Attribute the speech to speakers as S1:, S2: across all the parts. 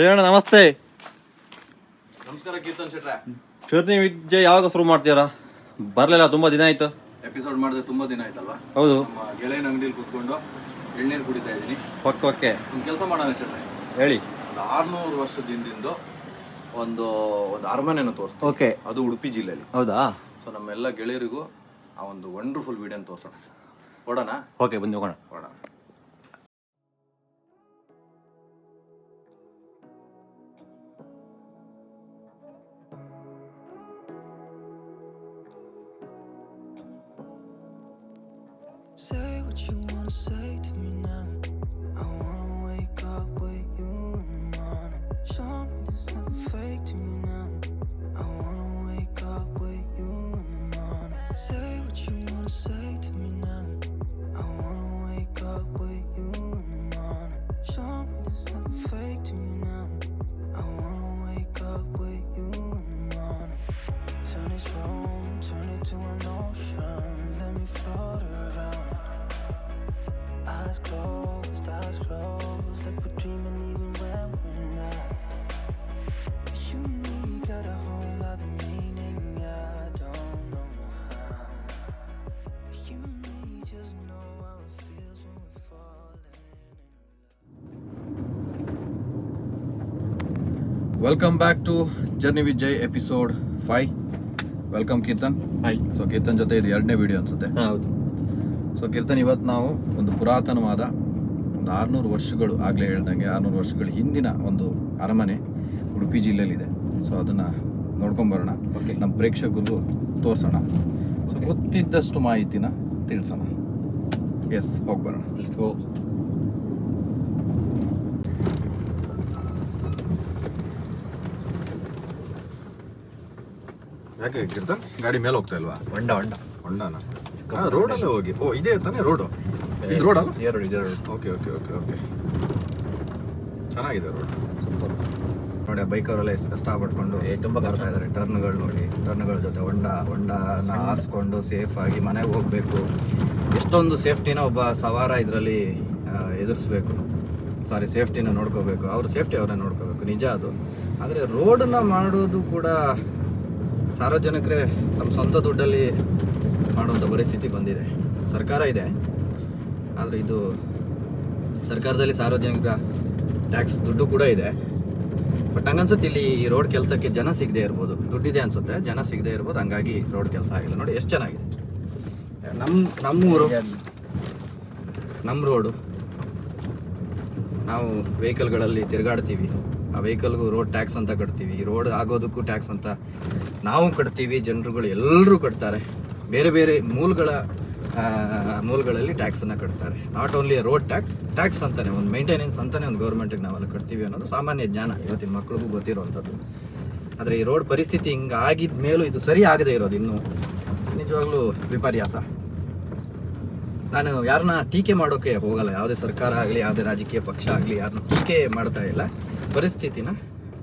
S1: ಶ್ರೀಯಣ್ಣ ನಮಸ್ತೆ.
S2: ನಮಸ್ಕಾರ ಕೀರ್ತನ್ ಶೆಟ್ರೆ.
S1: ಕ್ಷೇತ್ರ ವಿಜಯ್ ಯಾವಾಗ ಶುರು ಮಾಡ್ತೀರಾ ಬರಲಿಲ್ಲ ತುಂಬಾ ದಿನ ಆಯ್ತು.
S2: ಎಪಿಸೋಡ್ ಮಾಡಿದ್ರೆ ತುಂಬಾ ದಿನ ಆಯ್ತಲ್ವಾ?
S1: ಹೌದು.
S2: ನಮ್ಮ ಗೆಳೆಯನ ಅಂಗಡಿಲಿ ಕೂತ್ಕೊಂಡು ಎಳ್ನೀರು ಕುಡಿತಾ ಇದ್ದೀನಿ.
S1: ಓಕೆ ಓಕೆ
S2: ಒಂದು ಕೆಲಸ ಮಾಡೋಣ ಶೆಟ್ರೆ.
S1: ಹೇಳಿ.
S2: ಒಂದು ಆರ್ನೂರು ವರ್ಷದ ಹಿಂದಿಂದು ಒಂದು ಒಂದು ಅರಮನೆನ ತೋರಿಸ್ತೀವಿ
S1: ಓಕೆ.
S2: ಅದು ಉಡುಪಿ ಜಿಲ್ಲೆಯಲ್ಲಿ
S1: ಹೌದಾ?
S2: ಸೊ ನಮ್ಮೆಲ್ಲ ಗೆಳೆಯರಿಗೂ ಆ ಒಂದು ವಂಡರ್ಫುಲ್ ವಿಡಿಯೋನ ತೋರ್ಸೋಣ. ಕೊಡೋಣ
S1: ಓಕೆ ಬಂದು ಹೋಗೋಣ.
S2: ಕೊಡೋಣ
S3: Say what you wanna say to me now. I wanna welcome back to journey with
S2: Jai episode five welcome Keerthan
S1: hi
S2: so Keerthan ಜೊತೆ ಇದು ಎರಡನೇ ವಿಡಿಯೋ ಅನ್ಸುತ್ತೆ.
S1: ಹೌದು.
S2: ಸೊ ಕೀರ್ತನ್ ಇವತ್ತು ನಾವು ಒಂದು ಪುರಾತನವಾದ ಒಂದು ಆರುನೂರು ವರ್ಷಗಳು ಆಗಲೇ ಹೇಳ್ದಂಗೆ ಆರುನೂರು ವರ್ಷಗಳ ಹಿಂದಿನ ಒಂದು ಅರಮನೆ ಉಡುಪಿ ಜಿಲ್ಲೆಯಲ್ಲಿದೆ. ಸೊ ಅದನ್ನು ನೋಡ್ಕೊಂಬರೋಣ
S1: ಓಕೆ
S2: ನಮ್ಮ ಪ್ರೇಕ್ಷಕರಿಗೂ ತೋರಿಸೋಣ. ಸೊ ಗೊತ್ತಿದ್ದಷ್ಟು ಮಾಹಿತಿನ ತಿಳಿಸೋಣ. ಎಸ್ ಹೋಗಿ ಬರೋಣ. ಯಾಕೆ ಕೀರ್ತನ್ ಗಾಡಿ ಮೇಲೆ ಹೋಗ್ತಾ ಇಲ್ವಾ?
S1: ಹೊಂಡ ಹೊಂಡ.
S2: ಹೊಂಡನ? ರೋಡಲ್ಲೇ ಹೋಗಿ. ಓ ಇದೇ ತಾನೇ ರೋಡು? ಇದು ರೋಡ್ ಅಲ್ಲ
S1: ಇದೆ road.
S2: Okay okay okay okay. ಚೆನ್ನಾಗಿದೆ ರೋಡ್. ನೋಡಿ ಬೈಕ್ ಅವರೆಲ್ಲ ಎಷ್ಟು ಕಷ್ಟ
S1: ಪಡ್ಕೊಂಡು ತುಂಬಾ.
S2: ಬರ್ತಾ ಇದ್ದಾರೆ ಟರ್ನ್ಗಳು ನೋಡಿ ಟರ್ನ್ಗಳ ಜೊತೆ ಹೊಂಡ ಹೊಂಡನ ಆರಿಸ್ಕೊಂಡು ಸೇಫ್ ಆಗಿ ಮನೆಗೆ ಹೋಗಬೇಕು. ಎಷ್ಟೊಂದು ಸೇಫ್ಟಿನ ಒಬ್ಬ ಸವಾರ ಇದರಲ್ಲಿ ಎದುರಿಸ್ಬೇಕು. ಸಾರಿ ಸೇಫ್ಟಿನ ನೋಡ್ಕೋಬೇಕು. ಅವ್ರ ಸೇಫ್ಟಿ ಅವರೇ ನೋಡ್ಕೋಬೇಕು. ನಿಜ ಅದು. ಆದರೆ ರೋಡನ್ನ ಮಾಡೋದು ಕೂಡ ಸಾರ್ವಜನಿಕರೇ ತಮ್ಮ ಸ್ವಂತ ದುಡ್ಡಲ್ಲಿ ಮಾಡುವಂಥ ಪರಿಸ್ಥಿತಿ ಬಂದಿದೆ. ಸರ್ಕಾರ ಇದೆ. ಆದರೆ ಇದು ಸರ್ಕಾರದಲ್ಲಿ ಸಾರ್ವಜನಿಕರ ಟ್ಯಾಕ್ಸ್ ದುಡ್ಡು ಕೂಡ ಇದೆ. ಬಟ್ ಹಂಗನ್ಸುತ್ತೆ ಇಲ್ಲಿ ಈ ರೋಡ್ ಕೆಲಸಕ್ಕೆ ಜನ ಸಿಗದೆ ಇರ್ಬೋದು. ದುಡ್ಡಿದೆ ಅನ್ಸುತ್ತೆ. ಜನ ಸಿಗದೆ ಇರ್ಬೋದು. ಹಂಗಾಗಿ ರೋಡ್ ಕೆಲಸ ಆಗಿಲ್ಲ. ನೋಡಿ ಎಷ್ಟು ಚೆನ್ನಾಗಿದೆ. ನಮ್ಮ ನಮ್ಮೂರು ನಮ್ಮ ರೋಡು ನಾವು ವೆಹಿಕಲ್ಗಳಲ್ಲಿ ತಿರುಗಾಡ್ತೀವಿ. ಆ ವೆಹಿಕಲ್ಗೂ ರೋಡ್ ಟ್ಯಾಕ್ಸ್ ಅಂತ ಕಟ್ತೀವಿ. ಈ ರೋಡ್ ಆಗೋದಕ್ಕೂ ಟ್ಯಾಕ್ಸ್ ಅಂತ ನಾವು ಕಟ್ತೀವಿ. ಜನರುಗಳು ಎಲ್ಲರೂ ಕಟ್ತಾರೆ. ಬೇರೆ ಬೇರೆ ಮೂಲಗಳ ಮೂಲಗಳಲ್ಲಿ ಟ್ಯಾಕ್ಸನ್ನು ಕಟ್ತಾರೆ. Not only road tax tax ಅಂತಾನೆ, ಒಂದು ಮೇಂಟೆನೆನ್ಸ್ ಅಂತಾನೆ ಒಂದು ಗೌರ್ಮೆಂಟಿಗೆ ನಾವೆಲ್ಲ ಕಟ್ತೀವಿ ಅನ್ನೋದು ಸಾಮಾನ್ಯ ಜ್ಞಾನ ಇವತ್ತಿನ ಮಕ್ಳಿಗೂ ಗೊತ್ತಿರುವಂಥದ್ದು. ಆದರೆ ಈ ರೋಡ್ ಪರಿಸ್ಥಿತಿ ಹಿಂಗೆ ಆಗಿದ ಮೇಲೂ ಇದು ಸರಿ ಆಗದೆ ಇರೋದು ಇನ್ನೂ. ನಿಜವಾಗ್ಲೂ ವಿಪರ್ಯಾಸ. ನಾನು ಯಾರನ್ನ ಟೀಕೆ ಮಾಡೋಕೆ ಹೋಗಲ್ಲ. ಯಾವುದೇ ಸರ್ಕಾರ ಆಗಲಿ, ಯಾವುದೇ ರಾಜಕೀಯ ಪಕ್ಷ ಆಗಲಿ, ಯಾರನ್ನ ಟೀಕೆ ಮಾಡ್ತಾ ಇಲ್ಲ. ಪರಿಸ್ಥಿತಿನ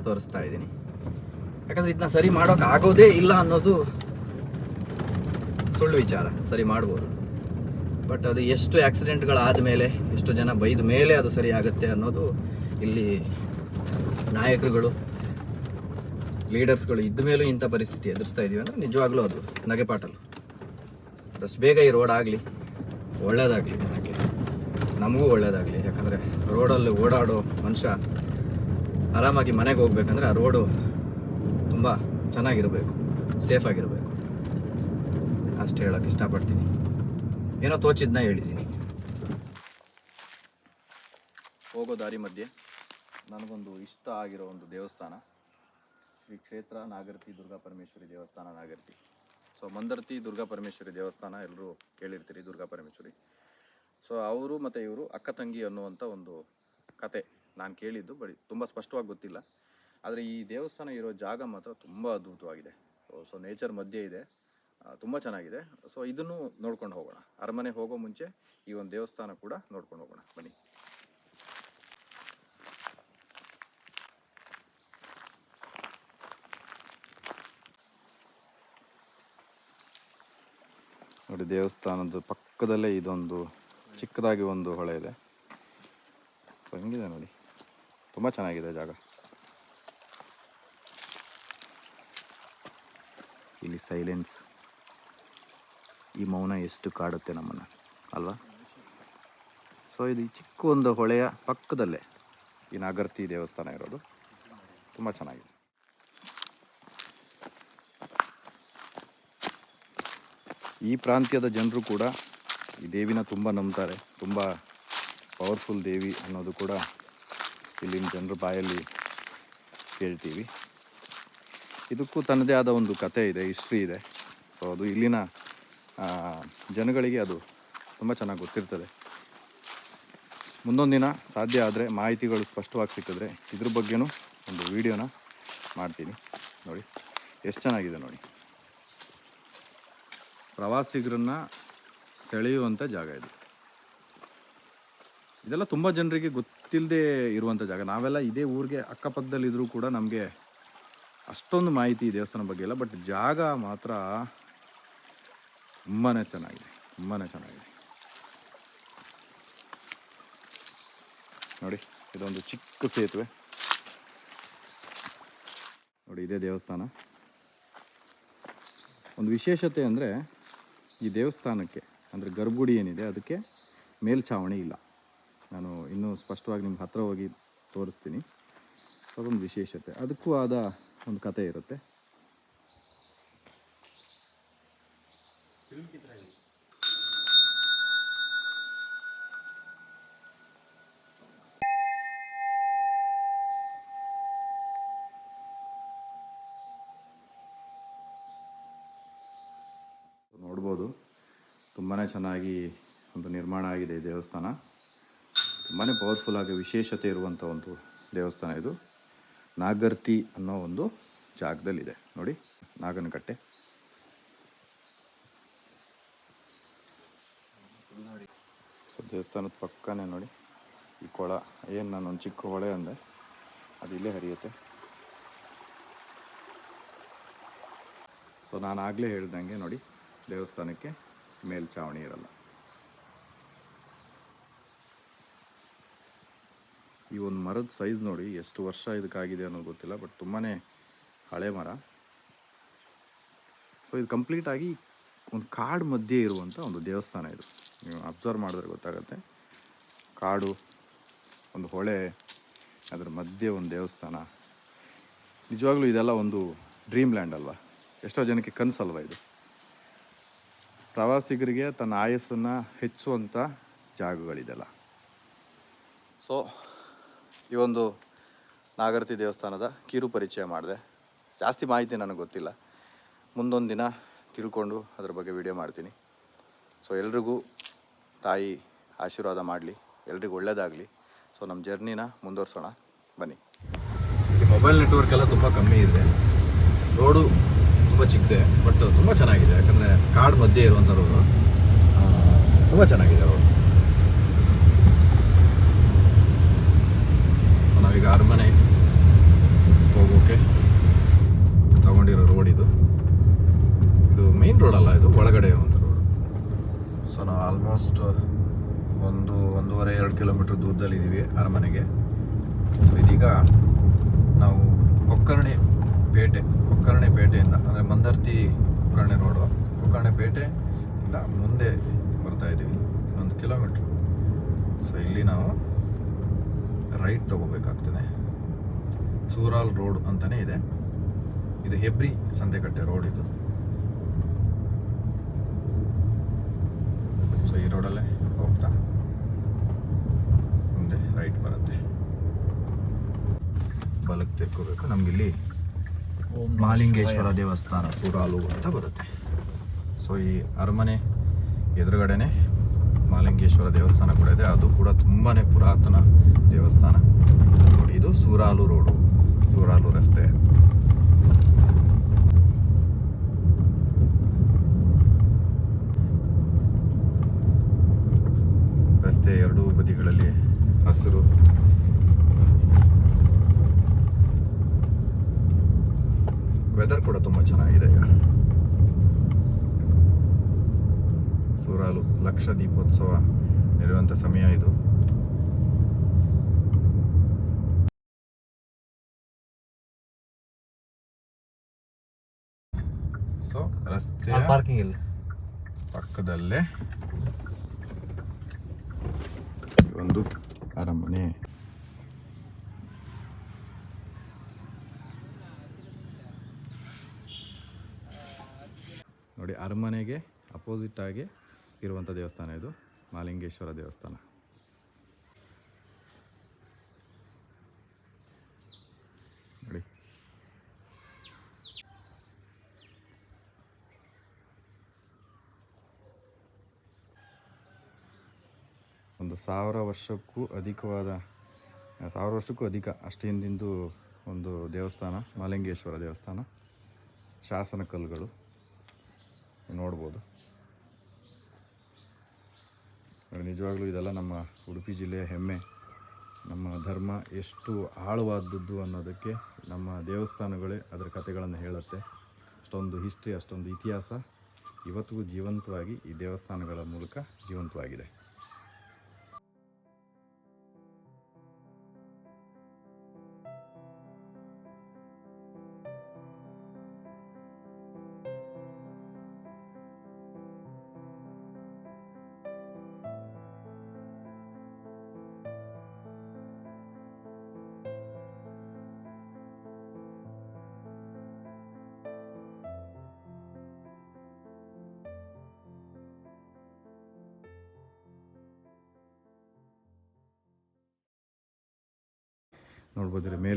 S2: ತೋರಿಸ್ತಾ ಇದ್ದೀನಿ. ಯಾಕಂದ್ರೆ ಇದನ್ನ ಸರಿ ಮಾಡೋಕೆ ಆಗೋದೇ ಇಲ್ಲ ಅನ್ನೋದು ಸುಳ್ಳು ವಿಚಾರ. ಸರಿ ಮಾಡ್ಬೋದು. ಬಟ್ ಅದು ಎಷ್ಟು ಆಕ್ಸಿಡೆಂಟ್ಗಳಾದ ಮೇಲೆ, ಎಷ್ಟು ಜನ ಬೈದ ಮೇಲೆ ಅದು ಸರಿ ಆಗುತ್ತೆ ಅನ್ನೋದು ಇಲ್ಲಿ ನಾಯಕರುಗಳು, ಲೀಡರ್ಸ್ಗಳು ಇದ್ದ ಮೇಲೂ ಇಂಥ ಪರಿಸ್ಥಿತಿ ಎದುರಿಸ್ತಾ ಇದ್ದೀವಿ ಅಂದರೆ ನಿಜವಾಗ್ಲೂ ಅದು ನಗೆಪಾಟಲು. ಅಷ್ಟು ಬೇಗ ಈ ರೋಡ್ ಆಗಲಿ ಒಳ್ಳೇದಾಗಲಿ ಜನಕ್ಕೆ. ನಮಗೂ ಒಳ್ಳೇದಾಗಲಿ. ಯಾಕಂದರೆ ರೋಡಲ್ಲಿ ಓಡಾಡೋ ಮನುಷ್ಯ ಆರಾಮಾಗಿ ಮನೆಗೆ ಹೋಗ್ಬೇಕಂದ್ರೆ ಆ ರೋಡು ತುಂಬ ಚೆನ್ನಾಗಿರಬೇಕು. ಸೇಫಾಗಿರಬೇಕು ಅಷ್ಟು ಹೇಳೋಕ್ಕೆ ಇಷ್ಟಪಡ್ತೀನಿ. ಏನೋ ತೋಚಿದ್ನ ಹೇಳಿದ್ದೀನಿ ಹೋಗೋ ದಾರಿ ಮಧ್ಯೆ ನನಗೊಂದು ಇಷ್ಟ ಆಗಿರೋ ಒಂದು ದೇವಸ್ಥಾನ. ಶ್ರೀ ಕ್ಷೇತ್ರ ನಾಗರತಿ ದುರ್ಗಾ ಪರಮೇಶ್ವರಿ ದೇವಸ್ಥಾನ ನಾಗರತಿ. ಸೊ ಮಂದರ್ತಿ ದುರ್ಗಾ ಪರಮೇಶ್ವರಿ ದೇವಸ್ಥಾನ ಎಲ್ಲರೂ ಕೇಳಿರ್ತೀರಿ ದುರ್ಗಾ ಪರಮೇಶ್ವರಿ ಸೊ ಅವರು ಮತ್ತು ಇವರು ಅಕ್ಕ ತಂಗಿ ಅನ್ನುವಂಥ ಒಂದು ಕತೆ ನಾನು ಕೇಳಿದ್ದು ಬಡಿ ತುಂಬ ಸ್ಪಷ್ಟವಾಗಿ ಗೊತ್ತಿಲ್ಲ. ಆದರೆ ಈ ದೇವಸ್ಥಾನ ಇರೋ ಜಾಗ ಮಾತ್ರ ತುಂಬ ಅದ್ಭುತವಾಗಿದೆ. ಸೊ ಸೊ ನೇಚರ್ ಮಧ್ಯೆ ಇದೆ. ತುಂಬ ಚೆನ್ನಾಗಿದೆ. ಸೊ ಇದನ್ನು ನೋಡ್ಕೊಂಡು ಹೋಗೋಣ. ಅರಮನೆ ಹೋಗೋ ಮುಂಚೆ ಈ ಒಂದು ದೇವಸ್ಥಾನ ಕೂಡ ನೋಡ್ಕೊಂಡು ಹೋಗೋಣ. ಬನ್ನಿ. ನೋಡಿ ದೇವಸ್ಥಾನದ ಪಕ್ಕದಲ್ಲೇ ಇದೊಂದು ಚಿಕ್ಕದಾಗಿ ಒಂದು ಹೊಳೆ ಇದೆ. ಹೆಂಗಿದೆ ನೋಡಿ? ತುಂಬ ಚೆನ್ನಾಗಿದೆ ಜಾಗ. ಇಲ್ಲಿ ಸೈಲೆನ್ಸ್ ಈ ಮೌನ ಎಷ್ಟು ಕಾಡುತ್ತೆ ನಮ್ಮನ್ನು, ಅಲ್ವಾ? ಸೊ ಇದು ಚಿಕ್ಕ ಒಂದು ಹೊಳೆಯ ಪಕ್ಕದಲ್ಲೇ ಈ ನಾಗರ್ತಿ ದೇವಸ್ಥಾನ ಇರೋದು. ತುಂಬ ಚೆನ್ನಾಗಿದೆ. ಈ ಪ್ರಾಂತ್ಯದ ಜನರು ಕೂಡ ಈ ದೇವಿನ ತುಂಬ ನಂಬ್ತಾರೆ, ತುಂಬ ಪವರ್ಫುಲ್ ದೇವಿ ಅನ್ನೋದು ಕೂಡ ಇಲ್ಲಿನ ಜನರ ಬಾಯಲ್ಲಿ ಕೇಳ್ತೀವಿ. ಇದಕ್ಕೂ ತನ್ನದೇ ಆದ ಒಂದು ಕತೆ ಇದೆ ಹಿಸ್ಟ್ರಿ ಇದೆ. ಸೊ ಅದು ಇಲ್ಲಿನ ಜನಗಳಿಗೆ ಅದು ತುಂಬ ಚೆನ್ನಾಗಿ ಗೊತ್ತಿರ್ತದೆ. ಮುಂದೊಂದು ದಿನ ಸಾಧ್ಯ ಆದರೆ ಮಾಹಿತಿಗಳು ಸ್ಪಷ್ಟವಾಗಿ ಸಿಕ್ಕಿದ್ರೆ ಇದ್ರ ಬಗ್ಗೆನೂ ಒಂದು ವಿಡಿಯೋನ ಮಾಡ್ತೀನಿ. ನೋಡಿ, ಎಷ್ಟು ಚೆನ್ನಾಗಿದೆ ನೋಡಿ. ಪ್ರವಾಸಿಗರನ್ನ ಸೆಳೆಯುವಂಥ ಜಾಗ ಇದು. ಇದೆಲ್ಲ ತುಂಬ ಜನರಿಗೆ ಗೊತ್ತಿಲ್ಲದೆ ಇರುವಂಥ ಜಾಗ. ನಾವೆಲ್ಲ ಇದೇ ಊರಿಗೆ ಅಕ್ಕಪಕ್ಕದಲ್ಲಿದ್ದರೂ ಕೂಡ ನಮಗೆ ಅಷ್ಟೊಂದು ಮಾಹಿತಿ ಈ ದೇವಸ್ಥಾನ ಬಗ್ಗೆ ಇಲ್ಲ. ಬಟ್ ಜಾಗ ಮಾತ್ರ ತುಂಬಾ ಚೆನ್ನಾಗಿದೆ. ತುಂಬಾ ಚೆನ್ನಾಗಿದೆ. ನೋಡಿ, ಇದೊಂದು ಚಿಕ್ಕ ಸೇತುವೆ. ನೋಡಿ, ಇದೇ ದೇವಸ್ಥಾನ. ಒಂದು ವಿಶೇಷತೆ ಅಂದರೆ ಈ ದೇವಸ್ಥಾನಕ್ಕೆ, ಅಂದರೆ ಗರ್ಭಗುಡಿ ಏನಿದೆ, ಅದಕ್ಕೆ ಮೇಲ್ಛಾವಣಿ ಇಲ್ಲ. ನಾನು ಇನ್ನೂ ಸ್ಪಷ್ಟವಾಗಿ ನಿಮ್ಗೆ ಹತ್ತಿರ ಹೋಗಿ ತೋರಿಸ್ತೀನಿ. ಅದೊಂದು ವಿಶೇಷತೆ. ಅದಕ್ಕೂ ಆದ ಒಂದು ಕತೆ ಇರುತ್ತೆ ನೋಡ್ಬೋದು ತುಂಬಾ ಚೆನ್ನಾಗಿ ಒಂದು ನಿರ್ಮಾಣ ಆಗಿದೆ ದೇವಸ್ಥಾನ. ತುಂಬಾ ಪವರ್ಫುಲ್ ಆಗಿ ವಿಶೇಷತೆ ಇರುವಂಥ ಒಂದು ದೇವಸ್ಥಾನ ಇದು. ನಾಗರ್ತಿ ಅನ್ನೋ ಒಂದು ಜಾಗದಲ್ಲಿದೆ. ನೋಡಿ, ನಾಗನಕಟ್ಟೆ. ಸೊ, ದೇವಸ್ಥಾನದ ಪಕ್ಕನೇ ನೋಡಿ, ಈ ಕೊಳ. ಏನು ನಾನು ಒಂದು ಚಿಕ್ಕ ಹೊಳೆ ಅಂದೆ, ಅದು ಇಲ್ಲೇ ಹರಿಯುತ್ತೆ. ಸೊ, ನಾನು ಆಗಲೇ ಹೇಳ್ದಂಗೆ ನೋಡಿ, ದೇವಸ್ಥಾನಕ್ಕೆ ಮೇಲ್ಛಾವಣಿ ಇರಲ್ಲ. ಈ ಒಂದು ಮರದ ಸೈಜ್ ನೋಡಿ, ಎಷ್ಟು ವರ್ಷ ಇದಕ್ಕಾಗಿದೆ ಅನ್ನೋದು ಗೊತ್ತಿಲ್ಲ ಬಟ್ ತುಂಬಾ ಹಳೆ ಮರ. ಸೊ ಇದು ಕಂಪ್ಲೀಟ್ ಆಗಿ ಒಂದು ಕಾಡು ಮಧ್ಯೆ ಇರುವಂಥ ಒಂದು ದೇವಸ್ಥಾನ ಇದು. ನೀವು ಅಬ್ಸರ್ವ್ ಮಾಡಿದ್ರೆ ಗೊತ್ತಾಗುತ್ತೆ. ಕಾಡು, ಒಂದು ಹೊಳೆ, ಅದರ ಮಧ್ಯೆ ಒಂದು ದೇವಸ್ಥಾನ. ನಿಜವಾಗ್ಲೂ ಇದೆಲ್ಲ ಒಂದು ಡ್ರೀಮ್ ಲ್ಯಾಂಡ್ ಅಲ್ವಾ? ಎಷ್ಟೋ ಜನಕ್ಕೆ ಕನಸಲ್ವಾ ಇದು? ಪ್ರವಾಸಿಗರಿಗೆ ತನ್ನ ಆಯಸ್ಸನ್ನು ಹೆಚ್ಚುವಂಥ ಜಾಗಗಳಿದೆಲ್ಲ. ಸೊ ಈ ಒಂದು ನಾಗರತಿ ದೇವಸ್ಥಾನದ ಕಿರು ಪರಿಚಯ ಮಾಡಿದೆ. ಜಾಸ್ತಿ ಮಾಹಿತಿ ನನಗೆ ಗೊತ್ತಿಲ್ಲ. ಮುಂದೊಂದು ದಿನ ತಿಳ್ಕೊಂಡು ಅದ್ರ ಬಗ್ಗೆ ವಿಡಿಯೋ ಮಾಡ್ತೀನಿ. ಸೊ ಎಲ್ರಿಗೂ ತಾಯಿ ಆಶೀರ್ವಾದ ಮಾಡಲಿ. ಎಲ್ರಿಗೂ ಒಳ್ಳೆಯದಾಗಲಿ ಸೊ ನಮ್ಮ ಜರ್ನಿನ ಮುಂದುವರ್ಸೋಣ. ಬನ್ನಿ. ಮೊಬೈಲ್ ನೆಟ್ವರ್ಕ್ ಎಲ್ಲ ತುಂಬ ಕಮ್ಮಿ ಇದೆ. ರೋಡು ತುಂಬ ಚಿಕ್ಕದೆ ಬಟ್ ತುಂಬ ಚೆನ್ನಾಗಿದೆ. ಯಾಕಂದರೆ ಕಾಡು ಮಧ್ಯೆ ಇರುವಂಥ ರೋಡು ತುಂಬ ಚೆನ್ನಾಗಿದೆ ರೋಡು ಸೊ ನಾವೀಗ ಅರಮನೆ ಹೋಗೋಕೆ ತಗೊಂಡಿರೋ ರೋಡ್ ಇದು. ಇದು ಮೇನ್ ರೋಡ್ ಅಲ್ಲ, ಇದು ಒಳಗಡೆ ಇರುವಂಥ ರೋಡ್ ಸೊ ನಾವು ಆಲ್ಮೋಸ್ಟ್ ಒಂದು, ಒಂದೂವರೆ, ಎರಡು ಕಿಲೋಮೀಟ್ರ್ ದೂರದಲ್ಲಿದ್ದೀವಿ ಅರಮನೆಗೆ. ಇದೀಗ ನಾವು ಕೊಕ್ಕರ್ಣೆ ಪೇಟೆ, ಕೊಕ್ಕರ್ಣೆ ಪೇಟೆಯಿಂದ, ಅಂದರೆ ಮಂದರ್ತಿ ಕೊಕ್ಕರ್ಣೆ ರೋಡು, ಕೊಕ್ಕರ್ಣೆ ಪೇಟೆಯಿಂದ ಮುಂದೆ ಬರ್ತಾ ಇದ್ದೀವಿ ಒಂದು ಕಿಲೋಮೀಟ್ರ್. ಸೊ ಇಲ್ಲಿ ನಾವು ರೈಟ್ ತಗೋಬೇಕಾಗ್ತದೆ. ಸೂರಾಲ್ ರೋಡ್ ಅಂತಲೇ ಇದೆ. ಇದು ಹೆಬ್ರಿ ಸಂತೆಕಟ್ಟೆ ರೋಡ್ ಇದು. ಸೊ ಈ ರೋಡಲ್ಲೇ ಹೋಗ್ತಾ ಮುಂದೆ ರೈಟ್ ಬರುತ್ತೆ. ಬಲಕ್ಕೆ ತಿರ್ಕೋಬೇಕು. ನಮಗಿಲ್ಲಿ ಮಹಾಲಿಂಗೇಶ್ವರ ದೇವಸ್ಥಾನ ಸೂರಾಲು ಅಂತ ಬರುತ್ತೆ. ಸೊ ಈ ಅರಮನೆ ಎದುರುಗಡೆನೆ ಮಾಲಿಂಗೇಶ್ವರ ದೇವಸ್ಥಾನ ಕೂಡ ಇದೆ. ಅದು ಕೂಡ ತುಂಬಾ ಪುರಾತನ ದೇವಸ್ಥಾನ. ನೋಡಿ ಇದು ಸೂರಾಲು ರೋಡು. ಸೂರಾಲು ರಸ್ತೆ ಎರಡೂ ಬದಿಗಳಲ್ಲಿ ಹಸಿರು ವೆದರ್ ಕೂಡ ತುಂಬ ಚೆನ್ನಾಗಿದೆ ಈಗ ಸೂರಾಲು ಲಕ್ಷ ದೀಪೋತ್ಸವ ಸಮಯ ಇದು. ಸೊ ಸೊ ರಸ್ತೆ
S1: ಪಾರ್ಕಿಂಗ್ ಇಲ್ಲ
S2: ಪಕ್ಕದಲ್ಲೇ ಒಂದು ಅರಮನೆ. ನೋಡಿ ಅರಮನೆಗೆ ಅಪೋಸಿಟ್ ಆಗಿ ಇರುವಂಥ ದೇವಸ್ಥಾನ ಇದು ಮಾಲಿಂಗೇಶ್ವರ ದೇವಸ್ಥಾನ. ನೋಡಿ. ಒಂದು ಸಾವಿರ ವರ್ಷಕ್ಕೂ ಅಧಿಕವಾದ ಸಾವಿರ ವರ್ಷಕ್ಕೂ ಅಧಿಕ ಅಷ್ಟು ಹಿಂದಿಂದು ಒಂದು ದೇವಸ್ಥಾನ ಮಾಲಿಂಗೇಶ್ವರ ದೇವಸ್ಥಾನ ಶಾಸನ ಕಲ್ಲುಗಳು ನೋಡ್ಬೋದು. ನೋಡಿ, ನಿಜವಾಗ್ಲೂ ಇದೆಲ್ಲ ನಮ್ಮ ಉಡುಪಿ ಜಿಲ್ಲೆಯ ಹೆಮ್ಮೆ. ನಮ್ಮ ಧರ್ಮ ಎಷ್ಟು ಆಳವಾದದ್ದು ಅನ್ನೋದಕ್ಕೆ ನಮ್ಮ ದೇವಸ್ಥಾನಗಳೇ ಅದರ ಕಥೆಗಳನ್ನು ಹೇಳುತ್ತೆ. ಅಷ್ಟೊಂದು ಹಿಸ್ಟ್ರಿ ಅಷ್ಟೊಂದು ಇತಿಹಾಸ ಇವತ್ತಿಗೂ ಜೀವಂತವಾಗಿ ಈ ದೇವಸ್ಥಾನಗಳ ಮೂಲಕ ಜೀವಂತವಾಗಿದೆ.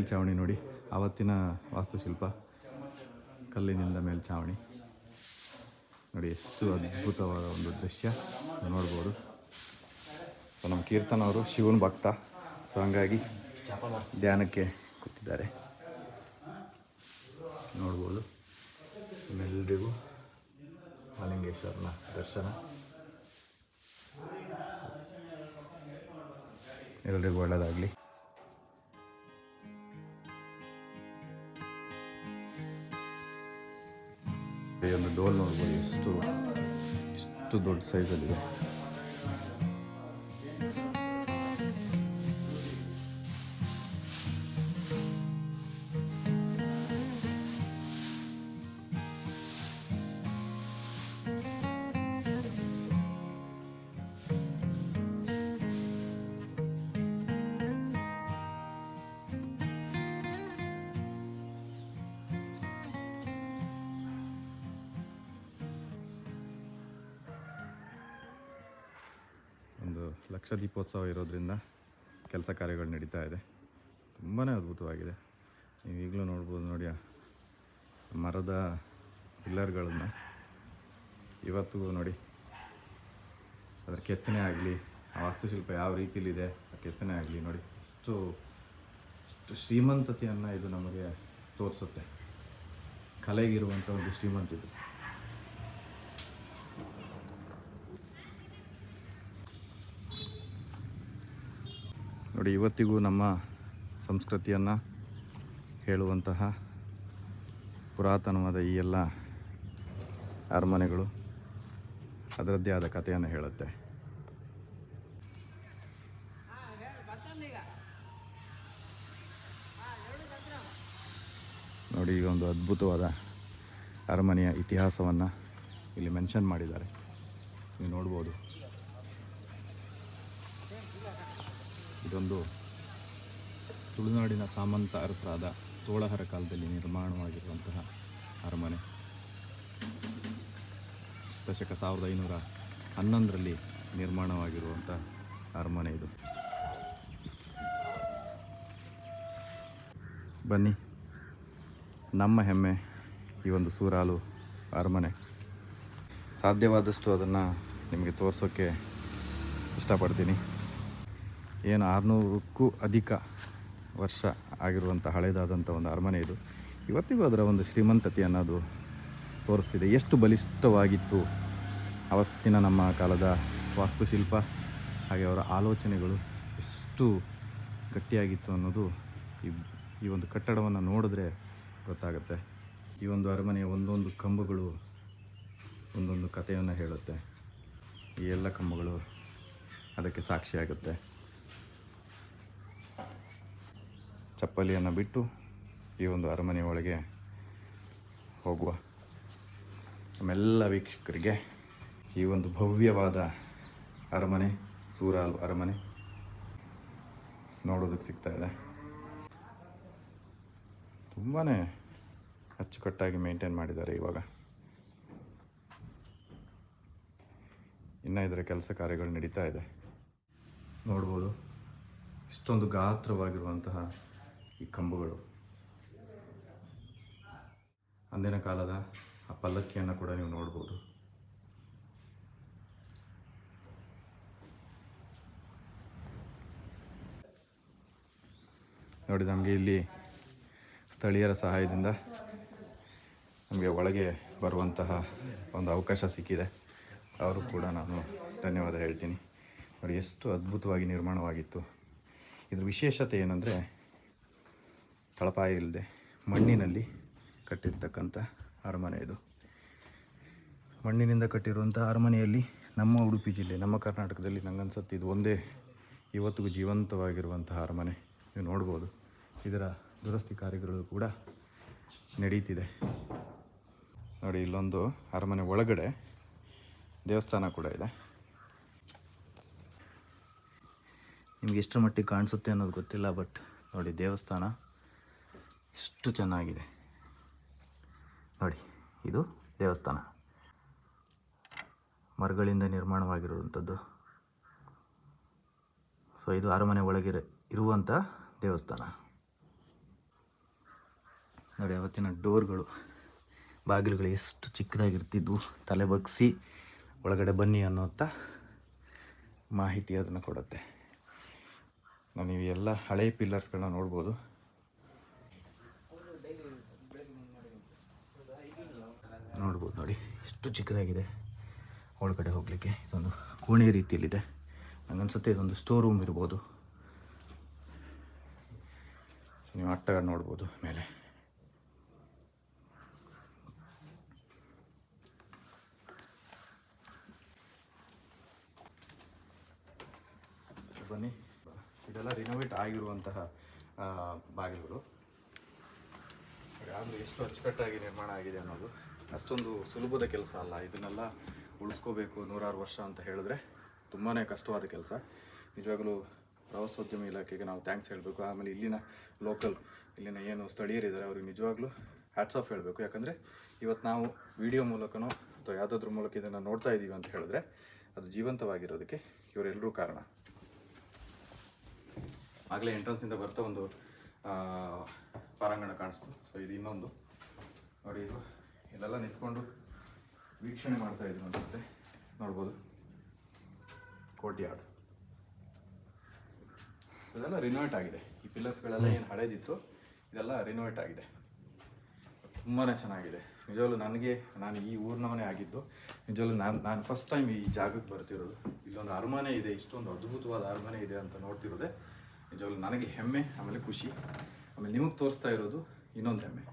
S2: ಮೇಲ್ಛಾವಣಿ ನೋಡಿ. ಆವತ್ತಿನ ವಾಸ್ತುಶಿಲ್ಪ, ಕಲ್ಲಿನಿಂದ ಮೇಲ್ಛಾವಣಿ. ನೋಡಿ, ಎಷ್ಟು ಅದ್ಭುತವಾದ ಒಂದು ದೃಶ್ಯ ನೋಡ್ಬೋದು. ಸೊ, ನಮ್ಮ ಕೀರ್ತನ ಅವರು ಶಿವನ ಭಕ್ತ. ಸೊ, ಹಂಗಾಗಿ ಧ್ಯಾನಕ್ಕೆ ಕೂತಿದ್ದಾರೆ. ನೋಡ್ಬೋದು. ಎಲ್ಲರಿಗೂ ಮಲಿಂಗೇಶ್ವರನ ದರ್ಶನ. ಎಲ್ಲರಿಗೂ ಒಳ್ಳೆಯದಾಗಲಿ ಒಂದು ಡೋಲ್ ನೋಡ್ಬೋದು ಎಷ್ಟು ಎಷ್ಟು ದೊಡ್ಡ ಸೈಜಲ್ಲಿದೆ ಲಕ್ಷ ದೀಪೋತ್ಸವ ಇರೋದ್ರಿಂದ ಕೆಲಸ ಕಾರ್ಯಗಳು ನಡೀತಾ ಇದೆ. ತುಂಬಾ ಅದ್ಭುತವಾಗಿದೆ. ನೀವು ಈಗಲೂ ನೋಡ್ಬೋದು ನೋಡಿ ಮರದ ಪಿಲ್ಲರ್ಗಳನ್ನು ಇವತ್ತಿಗೂ ನೋಡಿ, ಅದರ ಕೆತ್ತನೆ ಆಗಲಿ, ಆ ವಾಸ್ತುಶಿಲ್ಪ ಯಾವ ರೀತಿಲಿದೆ, ಆ ಕೆತ್ತನೆ ಆಗಲಿ ನೋಡಿ ಅಷ್ಟು ಅಷ್ಟು ಶ್ರೀಮಂತತೆಯನ್ನು ಇದು ನಮಗೆ ತೋರಿಸುತ್ತೆ. ಕಲೆಗಿರುವಂಥ ಒಂದು ಶ್ರೀಮಂತಿದೆ ನೋಡಿ, ಇವತ್ತಿಗೂ ನಮ್ಮ ಸಂಸ್ಕೃತಿಯನ್ನು ಹೇಳುವಂತಹ ಪುರಾತನವಾದ ಈ ಎಲ್ಲ ಅರಮನೆಗಳು ಅದರದ್ದೇ ಆದ ಕಥೆಯನ್ನು ಹೇಳುತ್ತೆ. ನೋಡಿ, ಈಗ ಒಂದು ಅದ್ಭುತವಾದ ಅರಮನೆಯ ಇತಿಹಾಸವನ್ನು ಇಲ್ಲಿ ಮೆನ್ಷನ್ ಮಾಡಿದ್ದಾರೆ. ನೀವು ನೋಡ್ಬೋದು. ಇದೊಂದು ತುಳುನಾಡಿನ ಸಾಮಂತ ಅರಸರಾದ ತೋಳಹರ ಕಾಲದಲ್ಲಿ ನಿರ್ಮಾಣವಾಗಿರುವಂತಹ ಅರಮನೆ. ದಶಕ ಸಾವಿರದ ಐನೂರ ಹನ್ನೊಂದರಲ್ಲಿ ನಿರ್ಮಾಣವಾಗಿರುವಂಥ ಅರಮನೆ ಇದು. ಬನ್ನಿ, ನಮ್ಮ ಹೆಮ್ಮೆ ಈ ಒಂದು ಸೂರಾಲು ಅರಮನೆ. ಸಾಧ್ಯವಾದಷ್ಟು ಅದನ್ನು ನಿಮಗೆ ತೋರಿಸೋಕ್ಕೆ ಇಷ್ಟಪಡ್ತೀನಿ. ಏನು ಆರುನೂರಕ್ಕೂ ಅಧಿಕ ವರ್ಷ ಆಗಿರುವಂಥ ಹಳೆಯದಾದಂಥ ಒಂದು ಅರಮನೆ ಇದು. ಇವತ್ತಿಗೂ ಅದರ ಒಂದು ಶ್ರೀಮಂತತೆ ಅನ್ನೋದು ತೋರಿಸ್ತಿದೆ. ಎಷ್ಟು ಬಲಿಷ್ಠವಾಗಿತ್ತು ಅವತ್ತಿನ ನಮ್ಮ ಕಾಲದ ವಾಸ್ತುಶಿಲ್ಪ, ಹಾಗೆ ಅವರ ಆಲೋಚನೆಗಳು ಎಷ್ಟು ಗಟ್ಟಿಯಾಗಿತ್ತು ಅನ್ನೋದು ಈ ಈ ಒಂದು ಕಟ್ಟಡವನ್ನು ನೋಡಿದ್ರೆ ಗೊತ್ತಾಗುತ್ತೆ. ಈ ಒಂದು ಅರಮನೆಯ ಒಂದೊಂದು ಕಂಬಗಳು ಒಂದೊಂದು ಕಥೆಯನ್ನು ಹೇಳುತ್ತೆ. ಈ ಎಲ್ಲ ಕಂಬಗಳು ಅದಕ್ಕೆ ಸಾಕ್ಷಿಯಾಗುತ್ತೆ. ಚಪ್ಪಲಿಯನ್ನು ಬಿಟ್ಟು ಈ ಒಂದು ಅರಮನೆ ಒಳಗೆ ಹೋಗುವ. ನಮ್ಮೆಲ್ಲ ವೀಕ್ಷಕರಿಗೆ ಈ ಒಂದು ಭವ್ಯವಾದ ಅರಮನೆ, ಸೂರಾಲ್ ಅರಮನೆ ನೋಡೋದಕ್ಕೆ ಸಿಗ್ತಾ ಇದೆ. ತುಂಬಾ ಅಚ್ಚುಕಟ್ಟಾಗಿ ಮೇಂಟೈನ್ ಮಾಡಿದ್ದಾರೆ ಇವಾಗ. ಇನ್ನು ಇದರ ಕೆಲಸ ಕಾರ್ಯಗಳು ನಡೀತಾ ಇದೆ. ನೋಡ್ಬೋದು, ಇಷ್ಟೊಂದು ಗಾತ್ರವಾಗಿರುವಂತಹ ಈ ಕಂಬಗಳು. ಅಂದಿನ ಕಾಲದ ಆ ಪಲ್ಲಕ್ಕಿಯನ್ನು ಕೂಡ ನೀವು ನೋಡ್ಬೋದು. ನೋಡಿ, ನಮಗೆ ಇಲ್ಲಿ ಸ್ಥಳೀಯರ ಸಹಾಯದಿಂದ ನಮಗೆ ಒಳಗೆ ಬರುವಂತಹ ಒಂದು ಅವಕಾಶ ಸಿಕ್ಕಿದೆ. ಅವರು ಕೂಡ ನಾನು ಧನ್ಯವಾದ ಹೇಳ್ತೀನಿ. ನೋಡಿ, ಎಷ್ಟು ಅದ್ಭುತವಾಗಿ ನಿರ್ಮಾಣವಾಗಿತ್ತು. ಇದ್ರ ವಿಶೇಷತೆ ಏನಂದರೆ ತಳಪಾಯ ಇಲ್ಲದೆ ಮಣ್ಣಿನಲ್ಲಿ ಕಟ್ಟಿರ್ತಕ್ಕಂಥ ಅರಮನೆ ಇದು. ಮಣ್ಣಿನಿಂದ ಕಟ್ಟಿರುವಂಥ ಅರಮನೆಯಲ್ಲಿ ನಮ್ಮ ಉಡುಪಿ ಜಿಲ್ಲೆ, ನಮ್ಮ ಕರ್ನಾಟಕದಲ್ಲಿ ನಂಗನ್ಸುತ್ತೆ ಇದು ಒಂದೇ ಇವತ್ತಿಗೂ ಜೀವಂತವಾಗಿರುವಂತಹ ಅರಮನೆ. ನೀವು ನೋಡ್ಬೋದು, ಇದರ ದುರಸ್ತಿ ಕಾರ್ಯಗಳು ಕೂಡ ನಡೀತಿದೆ. ನೋಡಿ, ಇಲ್ಲೊಂದು ಅರಮನೆ ಒಳಗಡೆ ದೇವಸ್ಥಾನ ಕೂಡ ಇದೆ. ನಿಮ್ಗೆ ಎಷ್ಟು ಮಟ್ಟಿಗೆ ಕಾಣಿಸುತ್ತೆ ಅನ್ನೋದು ಗೊತ್ತಿಲ್ಲ, ಬಟ್ ನೋಡಿ, ದೇವಸ್ಥಾನ ಎಷ್ಟು ಚೆನ್ನಾಗಿದೆ. ನೋಡಿ, ಇದು ದೇವಸ್ಥಾನ. ಮರಗಳಿಂದ ನಿರ್ಮಾಣವಾಗಿರುವಂಥದ್ದು. ಸೊ ಇದು ಅರಮನೆ ಒಳಗಿರ ಇರುವಂಥ ದೇವಸ್ಥಾನ. ನೋಡಿ, ಅವತ್ತಿನ ಡೋರ್ಗಳು, ಬಾಗಿಲುಗಳು ಎಷ್ಟು ಚಿಕ್ಕದಾಗಿರ್ತಿದ್ವು. ತಲೆ ಬಗ್ಸಿ ಒಳಗಡೆ ಬನ್ನಿ ಅನ್ನೋಂಥ ಮಾಹಿತಿ ಅದನ್ನು ಕೊಡುತ್ತೆ. ನಾವು ಎಲ್ಲ ಹಳೆ ಪಿಲ್ಲರ್ಸ್ಗಳನ್ನ ನೋಡ್ಬೋದು. ನೋಡ್ಬೋದು ನೋಡಿ ಎಷ್ಟು ಚಿಕ್ಕದಾಗಿದೆ ಒಳಗಡೆ ಹೋಗಲಿಕ್ಕೆ. ಇದೊಂದು ಕೋಣೆ ರೀತಿಯಲ್ಲಿದೆ. ನನಗನ್ಸುತ್ತೆ ಇದೊಂದು ಸ್ಟೋರ್ ರೂಮ್ ಇರ್ಬೋದು. ನೀವು ಅಟ್ಟ ನೋಡ್ಬೋದು ಮೇಲೆ. ಬನ್ನಿ. ಇದೆಲ್ಲ ರಿನೋವೇಟ್ ಆಗಿರುವಂತಹ ಬಾಗಿಲುಗಳು. ಆದರೆ ಎಷ್ಟು ಅಚ್ಚುಕಟ್ಟಾಗಿ ನಿರ್ಮಾಣ ಆಗಿದೆ ಅನ್ನೋದು. ಅಷ್ಟೊಂದು ಸುಲಭದ ಕೆಲಸ ಅಲ್ಲ. ಇದನ್ನೆಲ್ಲ ಉಳಿಸ್ಕೋಬೇಕು ನೂರಾರು ವರ್ಷ ಅಂತ ಹೇಳಿದ್ರೆ ತುಂಬಾ ಕಷ್ಟವಾದ ಕೆಲಸ. ನಿಜವಾಗಲೂ ಪ್ರವಾಸೋದ್ಯಮ ಇಲಾಖೆಗೆ ನಾವು ಥ್ಯಾಂಕ್ಸ್ ಹೇಳಬೇಕು. ಆಮೇಲೆ ಇಲ್ಲಿನ ಲೋಕಲ್ ಇಲ್ಲಿನ ಏನು ಸ್ಥಳೀಯರಿದ್ದಾರೆ, ಅವ್ರಿಗೆ ನಿಜವಾಗ್ಲೂ ಹ್ಯಾಟ್ಸ್ ಆಫ್ ಹೇಳಬೇಕು. ಯಾಕಂದರೆ ಇವತ್ತು ನಾವು ವಿಡಿಯೋ ಮೂಲಕನೋ ಅಥವಾ ಯಾವುದಾದ್ರ ಮೂಲಕ ಇದನ್ನು ನೋಡ್ತಾ ಇದ್ದೀವಿ ಅಂತ ಹೇಳಿದ್ರೆ ಅದು ಜೀವಂತವಾಗಿರೋದಕ್ಕೆ ಇವರೆಲ್ಲರೂ ಕಾರಣ. ಆಗಲೇ ಎಂಟ್ರೆನ್ಸಿಂದ ಬರ್ತಾ ಒಂದು ಪಾರಾಂಗಣ ಕಾಣಿಸ್ತು. ಸೊ ಇದು ಇನ್ನೊಂದು. ನೋಡಿ, ಇದು ಇಲ್ಲೆಲ್ಲ ನಿಂತ್ಕೊಂಡು ವೀಕ್ಷಣೆ ಮಾಡ್ತಾ ಇದ್ರು ಅನ್ಸುತ್ತೆ. ನೋಡ್ಬೋದು. ಕೋರ್ಟ್ಯಾರ್ಡ್. ಸೊ ಇದೆಲ್ಲ ರಿನೋವೇಟ್ ಆಗಿದೆ. ಈ ಪಿಲ್ಲರ್ಸ್ಗಳೆಲ್ಲ ಏನು ಹಳೇದಿತ್ತು ಇದೆಲ್ಲ ರಿನೋವೇಟ್ ಆಗಿದೆ. ತುಂಬಾ ಚೆನ್ನಾಗಿದೆ. ನಿಜವಾಗ್ಲೂ ನನಗೆ ನಾನು ಈ ಊರಿನವನೇ ಆಗಿದ್ದು ನಿಜವಾಗ್ಲೂ ನಾನು ನಾನು ಫಸ್ಟ್ ಟೈಮ್ ಈ ಜಾಗಕ್ಕೆ ಬರ್ತಿರೋದು. ಇಲ್ಲೊಂದು ಅರಮನೆ ಇದೆ ಇಷ್ಟೊಂದು ಅದ್ಭುತವಾದ ಅರಮನೆ ಇದೆ ಅಂತ ನೋಡ್ತಿರೋದೆ. ನಿಜವಾಗ್ಲೂ ನನಗೆ ಹೆಮ್ಮೆ ಆಮೇಲೆ ಖುಷಿ. ಆಮೇಲೆ ನಿಮಗೆ ತೋರಿಸ್ತಾ ಇರೋದು ಇನ್ನೊಂದು ಹೆಮ್ಮೆ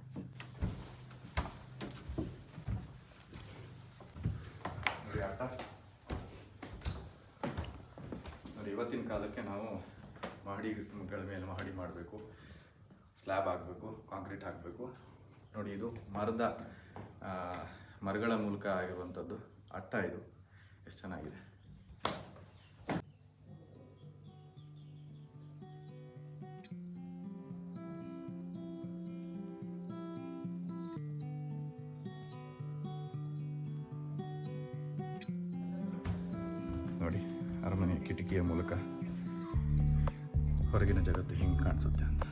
S2: ನೋಡಿ ಆಟ ನೋಡಿ ಇವತ್ತಿನ ಕಾಲಕ್ಕೆ ನಾವು ಮಹಡಿಗಳ ಮೇಲೆ ಮಹಡಿ ಮಾಡಬೇಕು, ಸ್ಲ್ಯಾಬ್ ಹಾಕಬೇಕು, ಕಾಂಕ್ರೀಟ್ ಹಾಕಬೇಕು. ನೋಡಿ, ಇದು ಮರದ ಮರಗಳ ಮೂಲಕ ಆಗಿರುವಂಥದ್ದು ಅಟ್ಟ ಇದು. ಎಷ್ಟು ಚೆನ್ನಾಗಿದೆ. ಅರಮನೆಯ ಕಿಟಕಿಯ ಮೂಲಕ ಹೊರಗಿನ ಜಗತ್ತು ಹಿಂಗೆ ಕಾಣಿಸುತ್ತೆ ಅಂತ.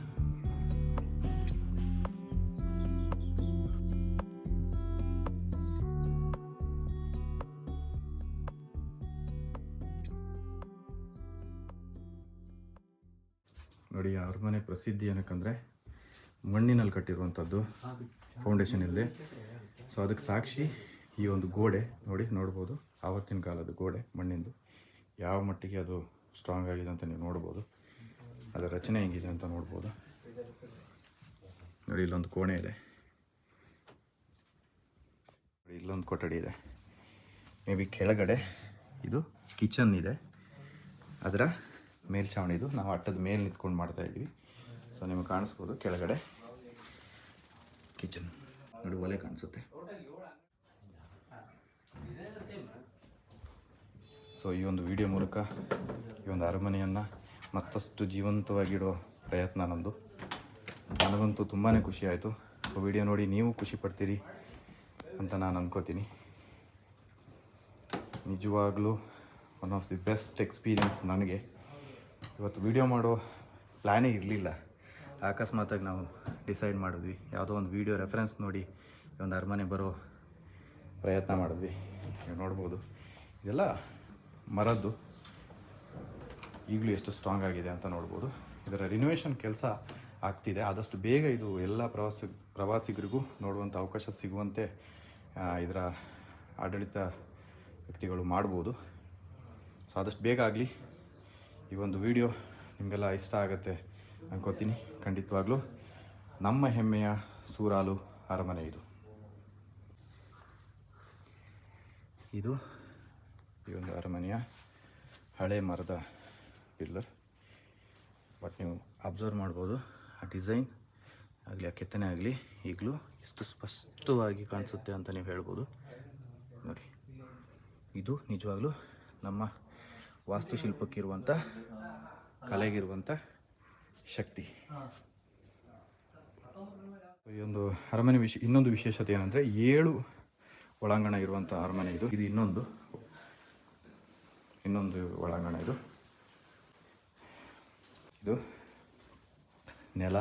S2: ನೋಡಿ ಅರಮನೆ ಪ್ರಸಿದ್ಧಿ ಏನಕ್ಕಂದರೆ ಮಣ್ಣಿನಲ್ಲಿ ಕಟ್ಟಿರುವಂಥದ್ದು ಫೌಂಡೇಶನ್ ಇಲ್ಲಿ. ಸೊ ಅದಕ್ಕೆ ಸಾಕ್ಷಿ ಈ ಒಂದು ಗೋಡೆ, ನೋಡಿ, ನೋಡ್ಬೋದು, ಆವತ್ತಿನ ಕಾಲದ ಗೋಡೆ ಮಣ್ಣಿಂದು. ಯಾವ ಮಟ್ಟಿಗೆ ಅದು ಸ್ಟ್ರಾಂಗ್ ಆಗಿದೆ ಅಂತ ನೀವು ನೋಡ್ಬೋದು. ಅದರ ರಚನೆ ಹೆಂಗಿದೆ ಅಂತ ನೋಡ್ಬೋದು. ನೋಡಿ, ಇಲ್ಲೊಂದು ಕೋಣೆ ಇದೆ. ಇಲ್ಲೊಂದು ಕೊಠಡಿ ಇದೆ. ಮೇ ಬಿ ಕೆಳಗಡೆ ಇದು ಕಿಚನ್ ಇದೆ. ಅದರ ಮೇಲ್ಛಾವಣಿದು ನಾವು ಅಟ್ಟದ ಮೇಲೆ ನಿಂತ್ಕೊಂಡು ಮಾಡ್ತಾ ಇದ್ವಿ ಸೊ ನಿಮಗೆ ಕಾಣಿಸ್ಬೋದು ಕೆಳಗಡೆ ಕಿಚನ್ ನೋಡಿ, ಒಲೆ ಕಾಣಿಸುತ್ತೆ. ಸೊ ಈ ಒಂದು ವಿಡಿಯೋ ಮೂಲಕ ಈ ಒಂದು ಅರಮನೆಯನ್ನು ಮತ್ತಷ್ಟು ಜೀವಂತವಾಗಿಡೋ ಪ್ರಯತ್ನ ನಮ್ಮದು ನನಗಂತೂ ತುಂಬಾ ಖುಷಿ ಆಯಿತು. ಸೊ ವಿಡಿಯೋ ನೋಡಿ ನೀವು ಖುಷಿ ಪಡ್ತೀರಿ ಅಂತ ನಾನು ಅಂದ್ಕೋತೀನಿ ನಿಜವಾಗ್ಲೂ one of the best experience ನನಗೆ. ಇವತ್ತು ವಿಡಿಯೋ ಮಾಡೋ ಪ್ಲ್ಯಾನೇ ಇರಲಿಲ್ಲ. ಅಕಸ್ಮಾತಾಗಿ ನಾವು ಡಿಸೈಡ್ ಮಾಡಿದ್ವಿ. ಯಾವುದೋ ಒಂದು ವಿಡಿಯೋ ರೆಫರೆನ್ಸ್ ನೋಡಿ ಈ ಒಂದು ಅರಮನೆ ಬರೋ ಪ್ರಯತ್ನ ಮಾಡಿದ್ವಿ. ನೀವು ನೋಡ್ಬೋದು. ಇದೆಲ್ಲ ಮರದ್ದು ಈಗಲೂ ಎಷ್ಟು ಸ್ಟ್ರಾಂಗ್ ಆಗಿದೆ ಅಂತ ನೋಡ್ಬೋದು. ಇದರ ರಿನೋವೇಷನ್ ಕೆಲಸ ಆಗ್ತಿದೆ. ಆದಷ್ಟು ಬೇಗ ಇದು ಎಲ್ಲ ಪ್ರವಾಸಿ, ಪ್ರವಾಸಿಗರಿಗೂ ನೋಡುವಂಥ ಅವಕಾಶ ಸಿಗುವಂತೆ ಇದರ ಆಡಳಿತ ವ್ಯಕ್ತಿಗಳು ಮಾಡ್ಬೋದು. ಸೊ ಆದಷ್ಟು ಬೇಗ ಆಗಲಿ. ಈ ಒಂದು ವಿಡಿಯೋ ನಿಮಗೆಲ್ಲ ಇಷ್ಟ ಆಗುತ್ತೆ ಅನ್ಕೋತೀನಿ. ಖಂಡಿತವಾಗ್ಲೂ ನಮ್ಮ ಹೆಮ್ಮೆಯ ಸೂರಾಲು ಅರಮನೆ ಇದು. ಇದು ಈ ಒಂದು ಅರಮನೆಯ ಹಳೆ ಮರದ ಪಿಲ್ಲರ್. ಬಟ್ ನೀವು ಅಬ್ಸರ್ವ್ ಮಾಡ್ಬೋದು, ಆ ಡಿಸೈನ್ ಆಗಲಿ, ಆ ಕೆತ್ತನೆ ಆಗಲಿ ಈಗಲೂ ಎಷ್ಟು ಸ್ಪಷ್ಟವಾಗಿ ಕಾಣಿಸುತ್ತೆ ಅಂತ ನೀವು ಹೇಳ್ಬೋದು. ನೋಡಿ, ಇದು ನಿಜವಾಗ್ಲೂ ನಮ್ಮ ವಾಸ್ತುಶಿಲ್ಪಕ್ಕಿರುವಂಥ ಕಲೆಗಿರುವಂಥ ಶಕ್ತಿ. ಈ ಒಂದು ಅರಮನೆ ವಿಶ್, ಇನ್ನೊಂದು ವಿಶೇಷತೆ ಏನಂದರೆ ಏಳು ಒಳಾಂಗಣ ಇರುವಂಥ ಅರಮನೆ ಇದು. ಇದು ಇನ್ನೊಂದು. ಇನ್ನೊಂದು ಒಳಾಂಗಣ ಇದು. ಇದು ನೆಲ,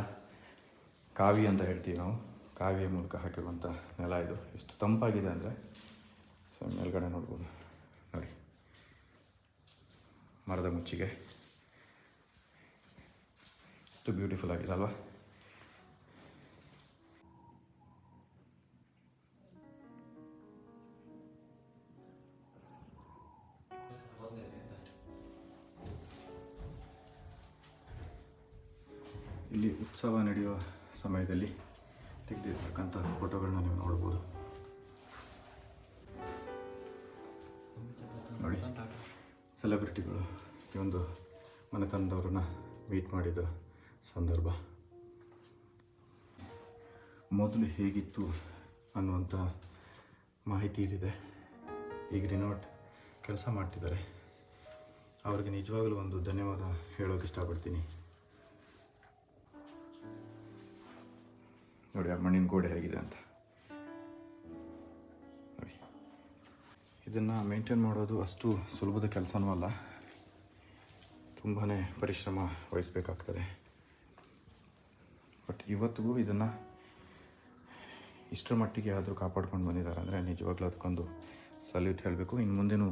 S2: ಕಾವಿ ಅಂತ ಹೇಳ್ತೀವಿ ನಾವು. ಕಾವಿಯ ಮೂಲಕ ಹಾಕಿರುವಂಥ ನೆಲ ಇದು. ಎಷ್ಟು ತಂಪಾಗಿದೆ ಅಂದರೆ, ಸೊ ಮೇಲ್ಗಡೆ ನೋಡ್ಬೋದು. ನೋಡಿ. ಮರದ ಮುಚ್ಚಿಗೆ. ಎಷ್ಟು ಬ್ಯೂಟಿಫುಲ್ ಆಗಿದೆ ಅಲ್ವಾ? ಇಲ್ಲಿ ಉತ್ಸವ ನಡೆಯುವ ಸಮಯದಲ್ಲಿ ತೆಗೆದಿರ್ತಕ್ಕಂಥ ಫೋಟೋಗಳನ್ನ ನೀವು ನೋಡ್ಬೋದು. ನೋಡಿ ಸೆಲೆಬ್ರಿಟಿಗಳು ಈ ಒಂದು ಮನೆತನದವ್ರನ್ನ ಮೀಟ್ ಮಾಡಿದ ಸಂದರ್ಭ. ಮೊದಲು ಹೇಗಿತ್ತು ಅನ್ನುವಂಥ ಮಾಹಿತಿ ಇಲ್ಲಿದೆ. ಈಗ ರಿನೋಟ್ ಕೆಲಸ ಮಾಡ್ತಿದ್ದಾರೆ. ಅವ್ರಿಗೆ ನಿಜವಾಗಲೂ ಒಂದು ಧನ್ಯವಾದ ಹೇಳೋಕೆ ಇಷ್ಟಪಡ್ತೀನಿ. ನೋಡಿ, ಆ ಮಣ್ಣಿನ ಗೋಡೆ ಹೇಗಿದೆ ಅಂತ. ನೋಡಿ. ಇದನ್ನು ಮೇಂಟೈನ್ ಮಾಡೋದು ಅಷ್ಟು ಸುಲಭದ ಕೆಲಸನೂ ಅಲ್ಲ. ತುಂಬಾ ಪರಿಶ್ರಮ ವಹಿಸ್ಬೇಕಾಗ್ತದೆ. ಬಟ್ ಇವತ್ತಿಗೂ ಇದನ್ನು ಇಷ್ಟರ ಮಟ್ಟಿಗೆ ಆದರೂ ಕಾಪಾಡ್ಕೊಂಡು ಬಂದಿದ್ದಾರೆ ಅಂದರೆ ನಿಜವಾಗ್ಲೂ ಅದಕ್ಕೊಂದು ಸಲ್ಯೂಟ್ ಹೇಳಬೇಕು. ಇನ್ನು ಮುಂದೆನೂ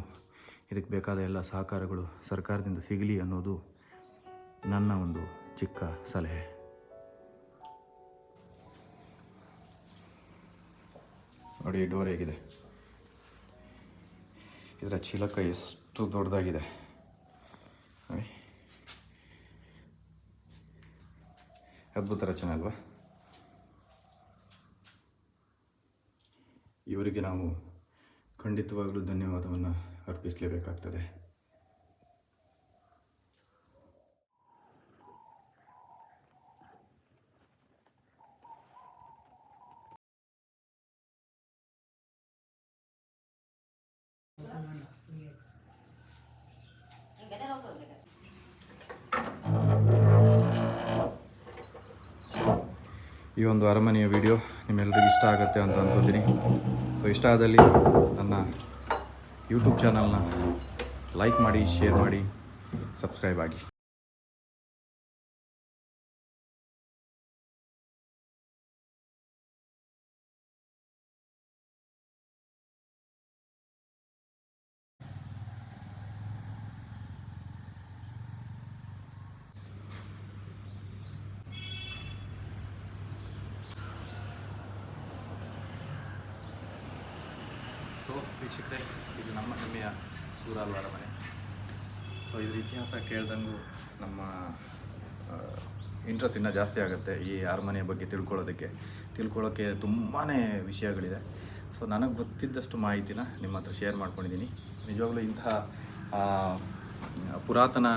S2: ಇದಕ್ಕೆ ಬೇಕಾದ ಎಲ್ಲ ಸಹಕಾರಗಳು ಸರ್ಕಾರದಿಂದ ಸಿಗಲಿ ಅನ್ನೋದು ನನ್ನ ಒಂದು ಚಿಕ್ಕ ಸಲಹೆ. ನೋಡಿ ಡೋರ್ ಹೇಗಿದೆ. ಇದರ ಚೀಲಕ ಎಷ್ಟು ದೊಡ್ಡದಾಗಿದೆ? ನೋಡಿ. ಅದ್ಭುತ ರಚನೆ ಅಲ್ವಾ? ಇವರಿಗೆ ನಾವು ಖಂಡಿತವಾಗಲೂ ಧನ್ಯವಾದವನ್ನು ಅರ್ಪಿಸಲೇಬೇಕಾಗ್ತದೆ. ಈ ಒಂದು ಅರಮನೆಯ ವಿಡಿಯೋ ನಿಮ್ಮೆಲ್ಲರಿಗೂ ಇಷ್ಟ ಆಗುತ್ತೆ ಅಂತ ಅನ್ಕೋತೀನಿ. ಸೊ ಇಷ್ಟ ಆದಲ್ಲಿ ನನ್ನ ಯೂಟ್ಯೂಬ್ ಚಾನಲ್ನ ಲೈಕ್ ಮಾಡಿ ಶೇರ್ ಮಾಡಿ ಸಬ್ಸ್ಕ್ರೈಬ್ ಆಗಿ ಸೊ ವೀಕ್ಷಕರೇ ಇದು ನಮ್ಮ ಹೆಮ್ಮೆಯ ಸೂರಾಲು ಅರಮನೆ ಸೊ ಇತಿಹಾಸ ಕೇಳ್ದಂಗೂ ನಮ್ಮ ಇಂಟ್ರೆಸ್ಟ್ ಇನ್ನೂ ಜಾಸ್ತಿ ಆಗುತ್ತೆ ಈ ಅರಮನೆಯ ಬಗ್ಗೆ ತಿಳ್ಕೊಳ್ಳೋದಕ್ಕೆ. ತಿಳ್ಕೊಳ್ಳೋಕ್ಕೆ ತುಂಬಾ ವಿಷಯಗಳಿದೆ. ಸೊ ನನಗೆ ಗೊತ್ತಿದ್ದಷ್ಟು ಮಾಹಿತಿನ ನಿಮ್ಮ ಹತ್ರ ಶೇರ್ ಮಾಡ್ಕೊಂಡಿದ್ದೀನಿ. ನಿಜವಾಗ್ಲೂ ಇಂತಹ ಪುರಾತನ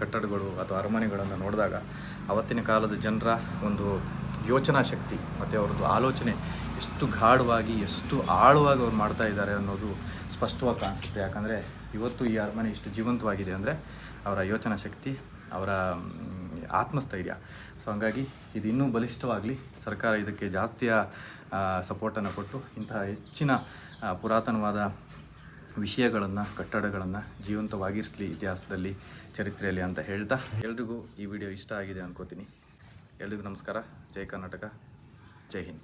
S2: ಕಟ್ಟಡಗಳು ಅಥವಾ ಅರಮನೆಗಳನ್ನು ನೋಡಿದಾಗ ಅವತ್ತಿನ ಕಾಲದ ಜನರ ಒಂದು ಯೋಚನಾ ಶಕ್ತಿ ಮತ್ತು ಅವ್ರದ್ದು ಆಲೋಚನೆ ಎಷ್ಟು ಗಾಢವಾಗಿ, ಎಷ್ಟು ಆಳವಾಗಿ ಅವ್ರು ಮಾಡ್ತಾ ಇದ್ದಾರೆ ಅನ್ನೋದು ಸ್ಪಷ್ಟವಾಗಿ ಕಾಣಿಸುತ್ತೆ. ಯಾಕಂದರೆ ಇವತ್ತು ಈ ಅರಮನೆ ಇಷ್ಟು ಜೀವಂತವಾಗಿದೆ ಅಂದರೆ ಅವರ ಯೋಚನಾ ಶಕ್ತಿ, ಅವರ ಆತ್ಮಸ್ಥೈರ್ಯ. ಸೊ ಹಂಗಾಗಿ ಇದು ಇನ್ನೂ ಬಲಿಷ್ಠವಾಗಲಿ ಸರ್ಕಾರ ಇದಕ್ಕೆ ಜಾಸ್ತಿಯ ಸಪೋರ್ಟನ್ನು ಕೊಟ್ಟು ಇಂತಹ ಹೆಚ್ಚಿನ ಪುರಾತನವಾದ ವಿಷಯಗಳನ್ನು, ಕಟ್ಟಡಗಳನ್ನು ಜೀವಂತವಾಗಿರಿಸಲಿ ಇತಿಹಾಸದಲ್ಲಿ, ಚರಿತ್ರೆಯಲ್ಲಿ ಅಂತ ಹೇಳ್ತಾ ಎಲ್ರಿಗೂ ಈ ವಿಡಿಯೋ ಇಷ್ಟ ಆಗಿದೆ ಅನ್ಕೋತೀನಿ. ಎಲ್ರಿಗೂ ನಮಸ್ಕಾರ. ಜೈ ಕರ್ನಾಟಕ. ಜೈ ಹಿಂದ್.